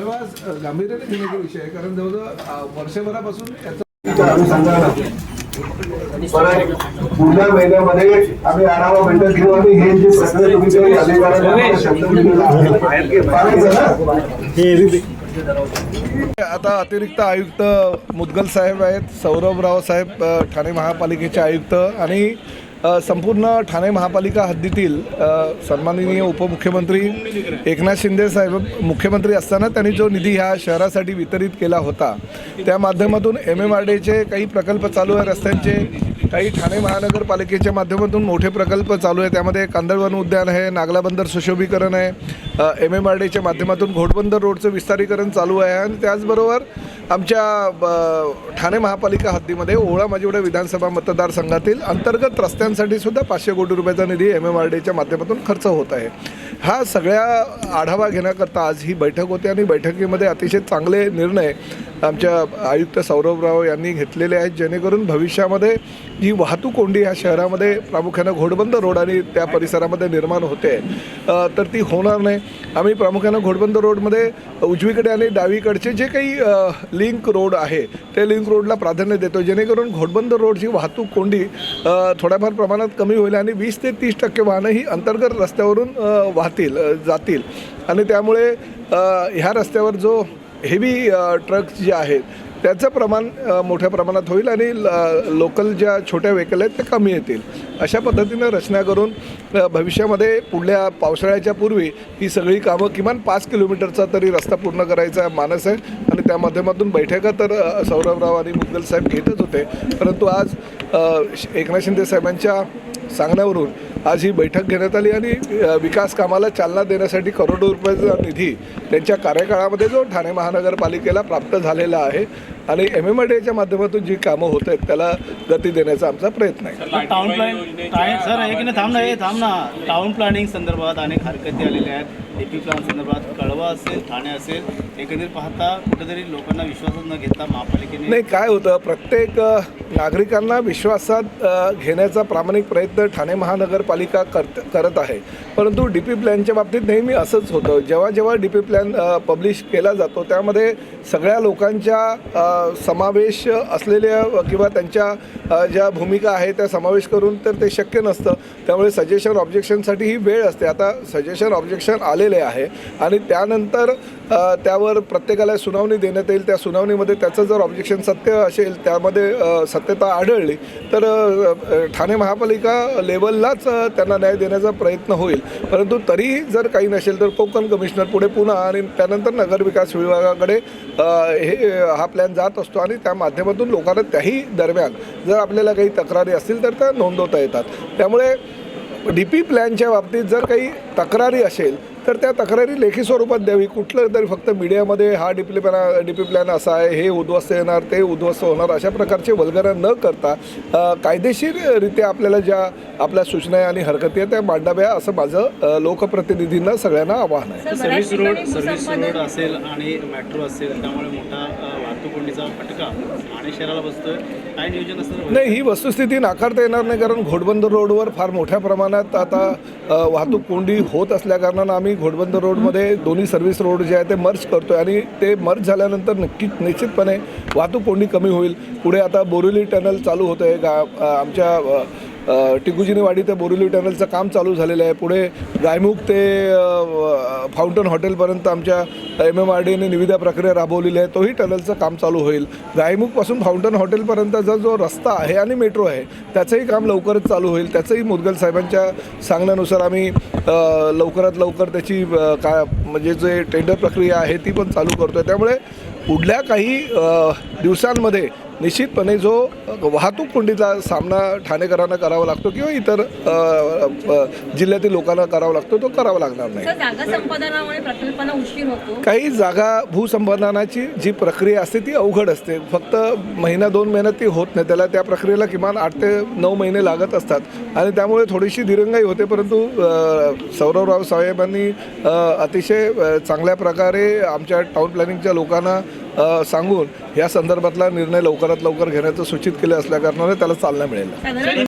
गांभीर्याने घेण्याचा विषय आहे. कारण जवळजवळ वर्षभरापासून याचा परत पुढल्या महिन्यामध्ये आम्ही आढावा बैठक घेऊ आणि हे जे प्रश्न तुम्ही जे अधिकाऱ्यांना आम्हाला शब्द दिलेला आहे, पाळायचं ना आता अतिरिक्त आयुक्त मुदगल साहेब आहेत सौरभराव साहेब अ, ठाणे महापालिकेचे आयुक्त आणि संपूर्ण ठाणे महापालिका हद्दीतील सन्माननीय उपमुख्यमंत्री एकनाथ शिंदे साहेब मुख्यमंत्री असताना त्यांनी जो निधी ह्या शहरासाठी वितरित केला होता त्या माध्यमातून एम एम आर डीचे काही प्रकल्प चालू आहे रस्त्यांचे काही ठाणे महानगरपालिकेच्या माध्यमातून मोठे प्रकल्प चालू आहे त्यामध्ये कांदळवन उद्यान आहे नागला बंदर सुशोभीकरण आहे एम एम आर डीच्या माध्यमातून घोडबंदर रोडचं विस्तारीकरण चालू आहे आणि त्याचबरोबर आमच्या ब- ठाणे महापालिका हद्दीमध्ये ओळा माजिवडा विधानसभा मतदारसंघातील अंतर्गत रस्त्यांसाठी सुद्धा पाचशे कोटी रुपयाचा निधी एम एम आर डीच्या माध्यमातून खर्च होत आहे. हा सगळ्या आढावा घेण्याकरता आज ही बैठक होती आणि बैठकीमध्ये अतिशय चांगले निर्णय आमच्या आयुक्त सौरभराव यांनी घेतलेले आहेत जेणेकरून भविष्यामध्ये जी वाहतूक कोंडी ह्या शहरामध्ये प्रामुख्यानं घोडबंद रोड आणि त्या परिसरामध्ये निर्माण होते. तर ती होणार नाही. आम्ही प्रामुख्यानं घोडबंद रोडमध्ये उजवीकडे आणि डावीकडचे जे काही लिंक रोड आहे ते लिंक रोडला प्राधान्य देतो. जेणेकरून घोडबंद रोडची वाहतूक कोंडी थोड्याफार प्रमाणात कमी होईल आणि वीस ते तीस टक्के वाहनं ही अंतर्गत रस्त्यावरून वाहतील जातील. आणि त्यामुळे ह्या रस्त्यावर जो हेवी ट्रक्स जे आहेत त्याचं प्रमाण मोठ्या प्रमाणात होईल आणि लोकल ज्या छोट्या व्हेकल आहेत त्या कमी येतील. अशा पद्धतीनं रचना करून भविष्यामध्ये पुढल्या पावसाळ्याच्या पूर्वी ही सगळी कामं किमान पाच किलोमीटरचा तरी रस्ता पूर्ण करायचा मानस आहे आणि त्या माध्यमातून बैठका तर सौरभराव आणि मुद्गल साहेब घेतच होते. परंतु आज श- एकनाथ शिंदे साहेबांच्या सांगण्यावरून आज ही बैठक घेण्यात आली आणि विकास कामाला चालना देण्यासाठी करोडो रुपयाचा निधी त्यांच्या कार्यकाळामध्ये जो ठाणे महानगरपालिकेला प्राप्त झालेला आहे आणि एम एम आर डीच्या माध्यमातून जी कामं होत आहेत त्याला गती देण्याचा आमचा प्रयत्न आहे. टाउन प्लॅनिंग सर थांब ना हे थांब ना. टाउन प्लॅनिंग संदर्भात अनेक हरकती आलेल्या आहेत. संदर्भात कळवा असेल ठाणे असेल एकंदरीत पाहता कुठेतरी लोकांना विश्वासात न घेता महापालिकेने नाही काय होतं प्रत्येक नागरिकांना विश्वासात घेण्याचा प्रामाणिक प्रयत्न ठाणे महानगरपालिका करत करत आहे. परंतु डी पी प्लॅनच्या बाबतीत नेहमी असंच होतं. जेव्हा जेव्हा डी पी प्लॅन पब्लिश केला जातो त्यामध्ये सगळ्या लोकांच्या समावेश असलेल्या किंवा त्यांच्या ज्या भूमिका आहे त्या समावेश करून तर ते शक्य नसतं. त्यामुळे सजेशन ऑब्जेक्शनसाठी ही वेळ असते. आता सजेशन ऑब्जेक्शन आले आलेले आहे. आणि त्यानंतर त्यावर प्रत्येकाला सुनावणी देण्यात येईल. त्या सुनावणीमध्ये त्याचं जर ऑब्जेक्शन सत्य असेल त्यामध्ये सत्यता आढळली तर ठाणे महापालिका लेवललाच त्यांना न्याय देण्याचा प्रयत्न होईल. परंतु तरीही जर काही नसेल तर कोकण कमिशनर पुढे पुन्हा आणि त्यानंतर नगरविकास विभागाकडे हे हा प्लॅन जात असतो आणि त्या माध्यमातून लोकांना त्याही दरम्यान जर आपल्याला काही तक्रारी असतील तर त्या नोंदवता येतात. त्यामुळे डी पी प्लॅनच्या बाबतीत जर काही तक्रारी असेल तर त्या तक्रारी लेखी स्वरूपात द्यावी. कुठलं तरी फक्त मीडियामध्ये हा D P plan D P plan असा आहे हे उद्ध्वस्त येणार ते उद्ध्वस्त होणार अशा प्रकारचे वल्गना न करता कायदेशीररित्या आपल्याला ज्या आपल्या सूचना आणि हरकती आहेत त्या मांडाव्या असं माझं लोकप्रतिनिधींना सगळ्यांना आवाहन आहे. सर्व्हिस रोड सर्व्हिस रोड असेल आणि मेट्रो असेल त्यामुळे मोठा अ, वाहतूक कोंडीचा फटका आणि शहराला बसतोय. काय नियोजन असणार नाही ही वस्तुस्थिती नाकारता येणार नाही कारण घोडबंदर रोडवर फार मोठ्या प्रमाणात आता वाहतूक कोंडी होत असल्याकारणानं आम्ही घोडबंदर रोडमध्ये दोन्ही सर्व्हिस रोड जे आहे ते मर्ज करतो आहे आणि ते मर्ज झाल्यानंतर नक्कीच निश्चितपणे वाहतूक कोंडी कमी होईल. पुढे आता बोरिवली टनल चालू होतं आहे गा आमच्या अ, वाडी ते बोरिवली टनलचं काम चालू झालेलं आहे. पुढे गायमुख ते फाउंटन हॉटेलपर्यंत आमच्या एम एम आर डीने निविदा प्रक्रिया राबवलेली आहे. तोही टनलचं काम चालू होईल. गायमुखपासून फाउंटन हॉटेलपर्यंतचा जो रस्ता आहे आणि मेट्रो आहे त्याचंही काम लवकरच चालू होईल. त्याचंही मुदगल साहेबांच्या सांगण्यानुसार आम्ही लवकरात लवकर त्याची का म्हणजे जे टेंडर प्रक्रिया आहे ती पण चालू करतो आहे त्यामुळे पुढल्या काही दिवसांमध्ये निश्चितपणे जो वाहतूक कोंडीचा सामना ठाणेकरांना करावा लागतो किंवा इतर जिल्ह्यातील लोकांना करावा लागतो तो करावा लागणार नाही. काही जागा भूसंपादनाची जी प्रक्रिया असते ती अवघड असते. फक्त महिना दोन महिन्यात ती होत नाही. त्याला त्या प्रक्रियेला किमान आठ ते नऊ महिने लागत असतात. आणि त्यामुळे थोडीशी दिरंगाई होते परंतु सौरवराव साहेबांनी अतिशय चांगल्या प्रकारे आमच्या टाऊन प्लॅनिंगच्या लोकांना सांगून या संदर्भातला निर्णय लवकरात लवकर घेण्याचं सूचित केले असल्याकारणाने त्याला चालना मिळेल.